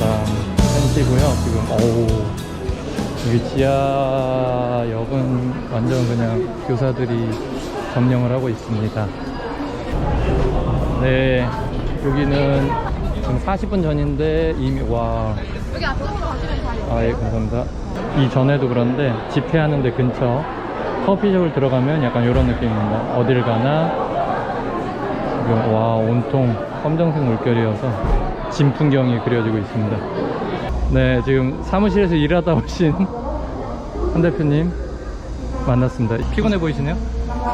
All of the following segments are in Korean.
마당 펜시고요. 지금 어우 여기 지하역은 완전 그냥 교사들이 점령을 하고 있습니다. 네, 여기는 지금 40분 전인데 이미 와. 여기 앞쪽으로 가시면 다 아, 예, 감사합니다. 이 전에도 그런데 집회하는데 근처 커피숍을 들어가면 약간 이런 느낌입니다. 어딜 가나 지금 와 온통 검정색 물결이어서 진 풍경이 그려지고 있습니다. 네, 지금 사무실에서 일하다 오신 한 대표님 만났습니다. 피곤해 보이시네요?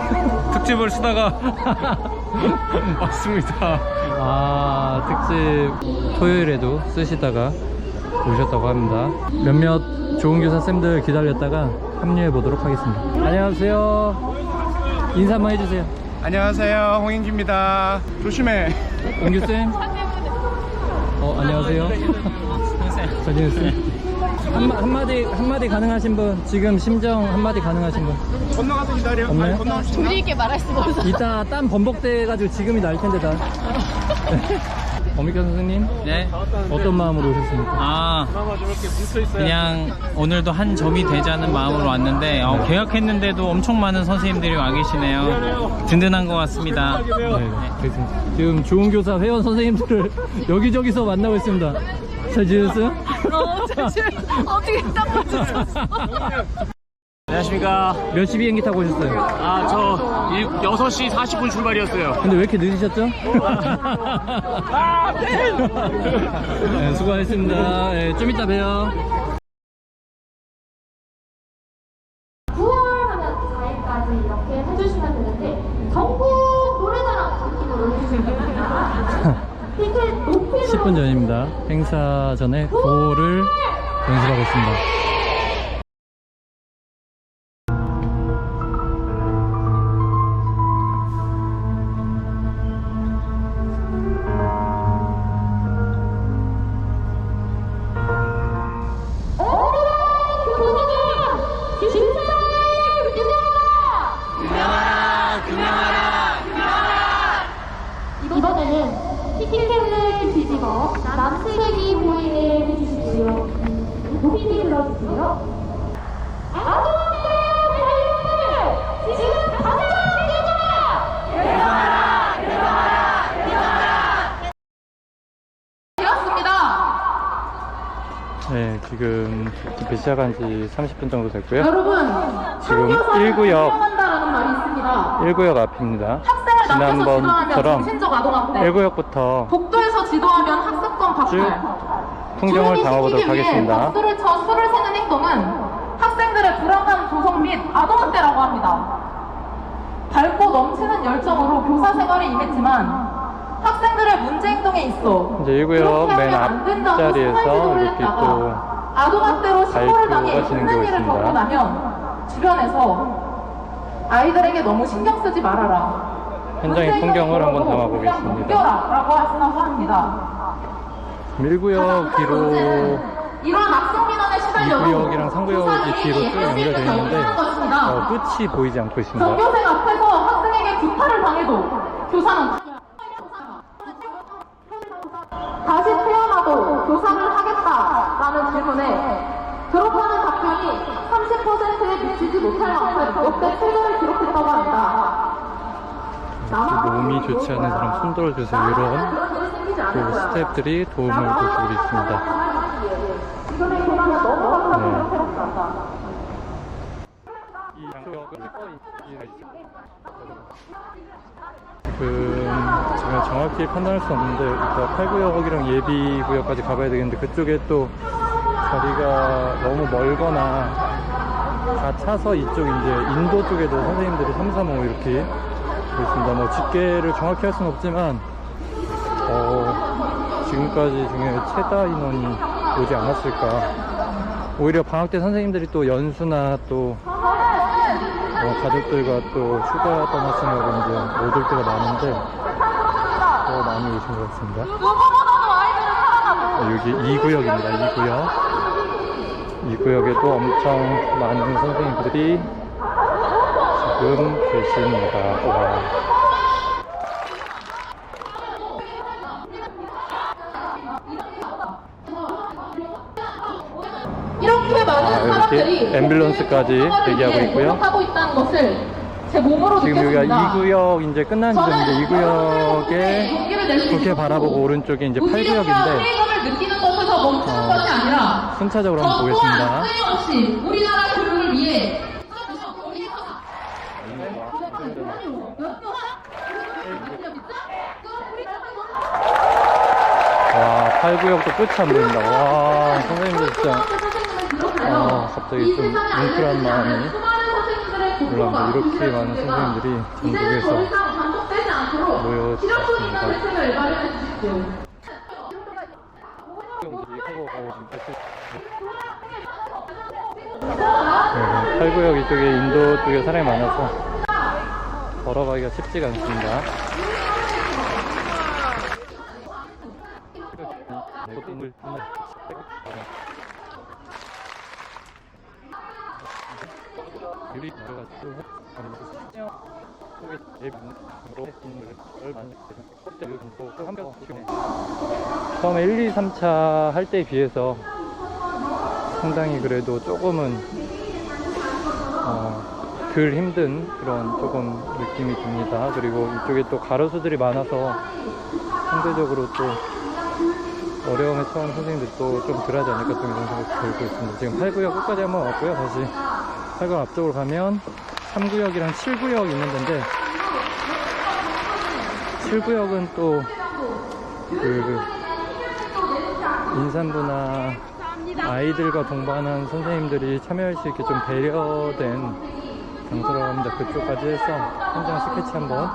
특집을 쓰다가 왔습니다. 아, 특집 토요일에도 쓰시다가 오셨다고 합니다. 몇몇 좋은 교사 쌤들 기다렸다가 합류해 보도록 하겠습니다. 안녕하세요. 인사 한번 해주세요. 안녕하세요, 홍인기입니다. 조심해. 옹규 쌤. 어, 안녕하세요. 전진우 쌤. 한, 한마디 한마디 가능하신 분 지금 심정 한마디 가능하신 분 건너가서 기다려. 없나요? 아니, 있나? 둘이 있게 말할 수가 없어. 이따 땀 범벅돼가지고 지금이 날 텐데 다 어미카 선생님 네. 어떤 마음으로 오셨습니까? 아, 그냥 오늘도 한 점이 되자는 마음으로 왔는데 어, 계약했는데도 엄청 많은 선생님들이 와 계시네요. 든든한 것 같습니다. 네, 그렇습니다. 지금 좋은 교사 회원 선생님들을 여기저기서 만나고 있습니다. 잘 지냈어요? 어, 잠시 어떻게 딱 맞췄어? 안녕하십니까. 몇 시 비행기 타고 오셨어요? 아, 저 6시 40분 출발이었어요. 근데 왜 이렇게 늦으셨죠? 네, 수고하셨습니다. 네, 좀 이따 봬요. 9월 하면 4일까지 이렇게 해주시면 되는데 전국 노래자랑 느낌으로 해주시면 됩니다. 티켓 높이로 10분 전입니다. 행사 전에 구호를 연습하고 있습니다. 지금 집회 시작한 지 30분 정도 됐고요. 여러분, 지금 참교사를 일구역. 규명한다라는 말이 있습니다. 1구역 앞입니다. 지난번처럼 정신적 아동학대. 1구역부터 복도에서 지도하면 학습권 쭉 박탈. 풍경을 담아보도록 하겠습니다. 박수를 쳐 술을 세는 행동은 학생들의 불안감 조성 및 아동 학대라고 합니다. 밝고 넘치는 열정으로 교사 생활에 임했지만 학생들의 문제 행동에 있어 이제 1구역 그렇게 맨 앞자리에서 이렇게 또 아동학대로 신고를 당해 힘든 일을. 겪고 나면 주변에서 아이들에게 너무 신경 쓰지 말아라. 현장의 풍경을 한번 담아보겠습니다. 넘겨라라고 하시나고 합니다. 1구역 뒤로 이런 악성 민원에 시달려도 2구역이랑 3구역이 뒤로 쭉 연결되어 있는데. 어, 끝이 보이지 않고 있습니다. 전교생 앞에서 학생에게 구타를 당해도 교사는 다시 태어나도 교사를 하겠다라는 질문에 졸업하는 답변이 30%에 미치지 못할 만큼 역대 최고를 기록했다고 합니다. 몸이 좋지 않은 사람 손 들어 주세요. 이런 그 스태프들이 도움을 또 주고 있습니다. 네. 지금 제가 정확히 판단할 수 없는데 일단 8구역이랑 예비 구역까지 가봐야 되겠는데 그쪽에 또 자리가 너무 멀거나 다 차서 이쪽 이제 인도 쪽에도 선생님들이 3, 3, 5 이렇게 있습니다. 뭐 집계를 정확히 할 수는 없지만 어, 지금까지 중에 최다 인원이 오지 않았을까. 오히려 방학 때 선생님들이 또 연수나 또 어, 가족들과 또 휴가 떠났으면 이제 못 올 때가 많은데 더 많이 오신 것 같습니다. 여기 2구역입니다. 2구역. 2구역에도 엄청 많은 선생님들이 지금 계십니다. 와. 이렇게 많은 아, 사람들이 앰뷸런스까지 국민의 대기하고 있고요. 노력하고 있다는 것을 제 몸으로 지금 여기가 느꼈습니다. 2구역 이제 끝난 지점인데 저는 2구역에 용기를 낼수 그렇게 바라보고 오른쪽에 이제 무기력과 8구역인데 순차적으로 저 한번 보겠습니다. 끊임없이 우리나라 교육을 위해 와 8구역도 끝이 안 보인다. 와 선생님들 진짜 아, 갑자기 좀 뭉클한 마음이 올라옵니다. 이렇게 많은 선생님들이 전국에서 모여주셨습니다. 네, 8구역 이쪽에 인도 쪽에 사람이 많아서 걸어가기가 쉽지가 않습니다. 처음에 1, 2, 3차 할 때에 비해서 상당히 그래도 조금은 어, 덜 힘든 그런 조금 느낌이 듭니다. 그리고 이쪽에 또 가로수들이 많아서 상대적으로 또 어려움에 처한 선생님들도 좀 덜 하지 않을까 좀 이런 생각이 들고 있습니다. 지금 8구역 끝까지 한번 왔고요. 다시 8구역 앞쪽으로 가면 3구역이랑 7구역 있는 데인데 7구역은 또그 인산부나 아이들과 동반한 선생님들이 참여할 수 있게 좀 배려된 장소라고 합니다. 그쪽까지 해서 현장 스케치 한번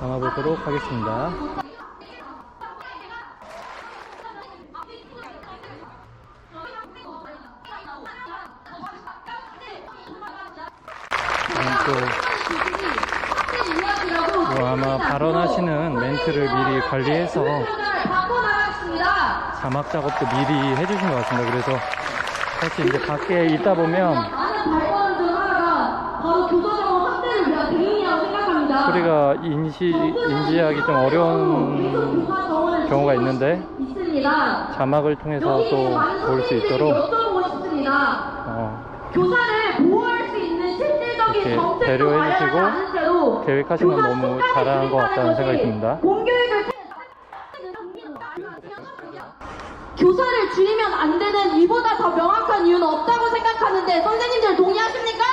담아보도록 하겠습니다. 또뭐 아마 발언하시는 멘트를 미리 관리해서 자막 작업도 미리 해주신 것 같습니다. 그래서 사실 이제 밖에 있다 보면. 소리가 인시, 인지하기 좀 어려운 경우가 있는데. 자막을 통해서 또 볼 수 있도록. 어, 교사를 보호할 수 있는 실질적인 정책도 배려해 주시고 마련하지 않은 채로 계획하신 건 너무 잘한 것 같다는 생각이 듭니다. 공교육을 교사를 줄이면 안 되는 이보다 더 명확한 이유는 없다고 생각하는데 선생님들 동의하십니까?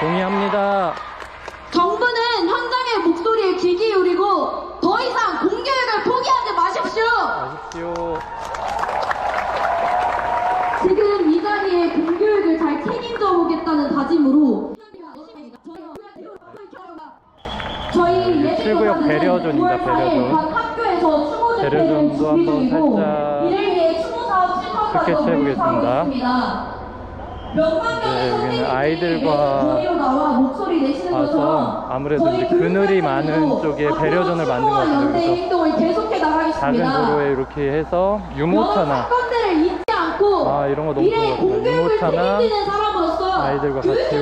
동의합니다. 정부는 현장의 목소리에 귀 기울이고 더 이상 공교육을 포기하지 마십시오. 아십시오. 지금 이 자리에 공교육을 잘 책임져 보겠다는 다짐으로 저희 예비 칠구역 교사들은 배려존입니다, 9월 4일 배려존. 각 학교에서 추모 집회를 배려존도 준비 한번 중이고 살짝 이를 위해 스케치 해보겠습니다. 네, 여기는 아이들과 와서 아무래도 이제 그늘이 많은 쪽에 배려존을 만든 것 같아요. 그래서 작은. 도로에 이렇게 해서 유모차나 아, 이런 거 너무. 공교육을 유모차나 아이들과 같이.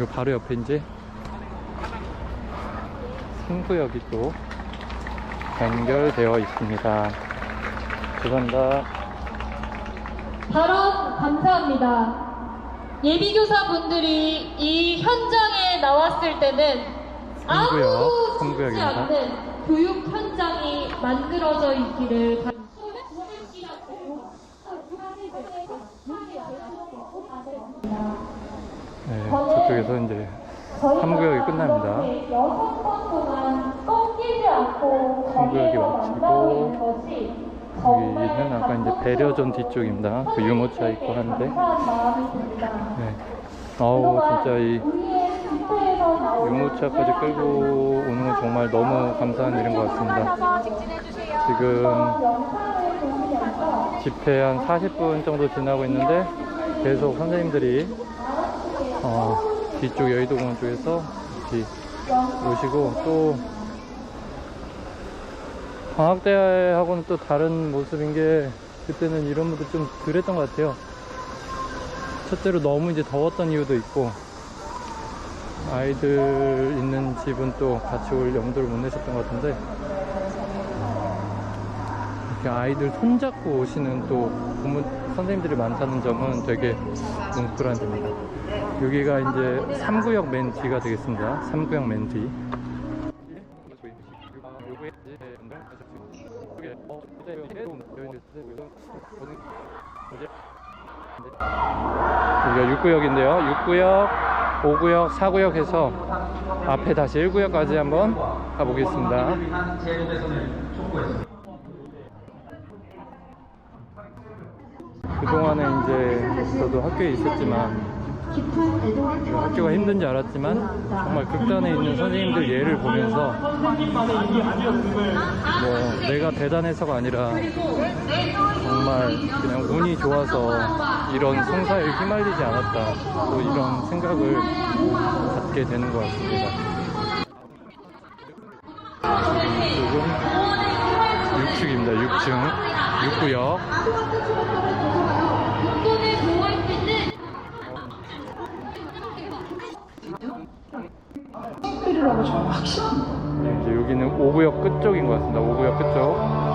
요 바로 옆에 이제 승구역이 또 연결되어 있습니다. 죄송합니다. 발언 감사합니다. 예비교사분들이 이 현장에 나왔을 때는 아무도 숨지 삼구역입니다. 않는 교육 현장이 만들어져 있기를 바- 네, 저쪽에서 이제 3구역이 끝납니다. 여섯 번 동안 꺾이지 않고 것이 정말 여기는 아까 이제 배려존 뒤쪽입니다. 그 유모차 있고 듭니다. 네. 어우, 진짜 이 유모차까지 끌고 오는 건 정말 너무 감사한 일인 것 같습니다. 지금 집회 한 40분 정도 지나고 있는데 계속 선생님들이 어, 뒤쪽 여의도공원 쪽에서 이렇게 오시고 또 방학대하고는 또 다른 모습인 게 그때는 이런 분들 좀 덜했던 것 같아요. 첫째로 너무 이제 더웠던 이유도 있고 아이들 있는 집은 또 같이 올 염두를 못 내셨던 것 같은데 이렇게 아이들 손잡고 오시는 또 부모 선생님들이 많다는 점은 되게 뭉클한 점입니다. 여기가 이제 3구역 맨 뒤가 되겠습니다. 3구역 맨 뒤. 여기가 6구역인데요. 6구역, 5구역, 4구역 해서 앞에 다시 1구역까지 한번 가보겠습니다. 그동안에 이제 저도 학교에 있었지만 학교가 힘든지 알았지만 정말 극단에 있는 선생님들 예를 보면서 뭐 내가 대단해서가 아니라 정말 그냥 운이 좋아서 이런 성사에 휘말리지 않았다 또 이런 생각을 갖게 되는 것 같습니다. 지금 6축입니다. 6층 6구역 네, 이제 여기는 5구역 끝쪽인 것 같습니다. 5구역 끝쪽.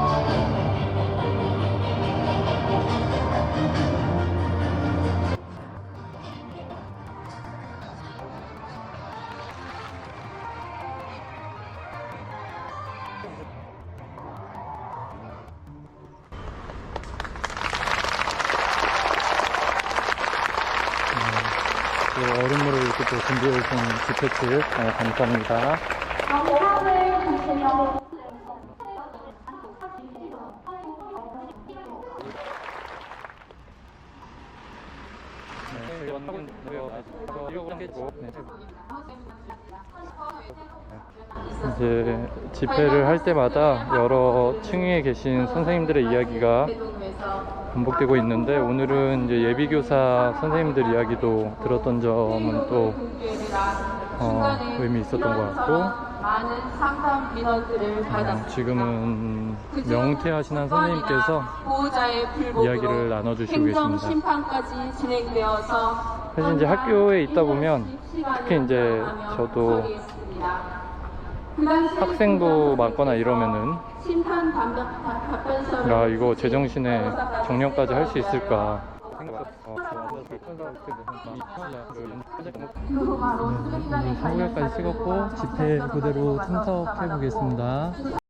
얼음물을 이렇게 또 준비해 주신 측 어, 감사합니다. 이제 집회를 할 때마다 여러 층위에 계신 선생님들의 이야기가 반복되고 있는데 오늘은 이제 예비교사 선생님들 이야기도 들었던 점은 또 어, 의미 있었던 것 같고 어. 지금은 명태하신 한 선생님께서 보호자의 불복으로 이야기를 나눠주시고 계십니다. 사실 이제 학교에 있다 보면 특히 이제 저도 그 학생부 맞거나 이러면은 야 이거 제정신에 정년까지 할 수 있을까 수리장에 서울까지 찍었고 집회 그대로 참석해 보겠습니다.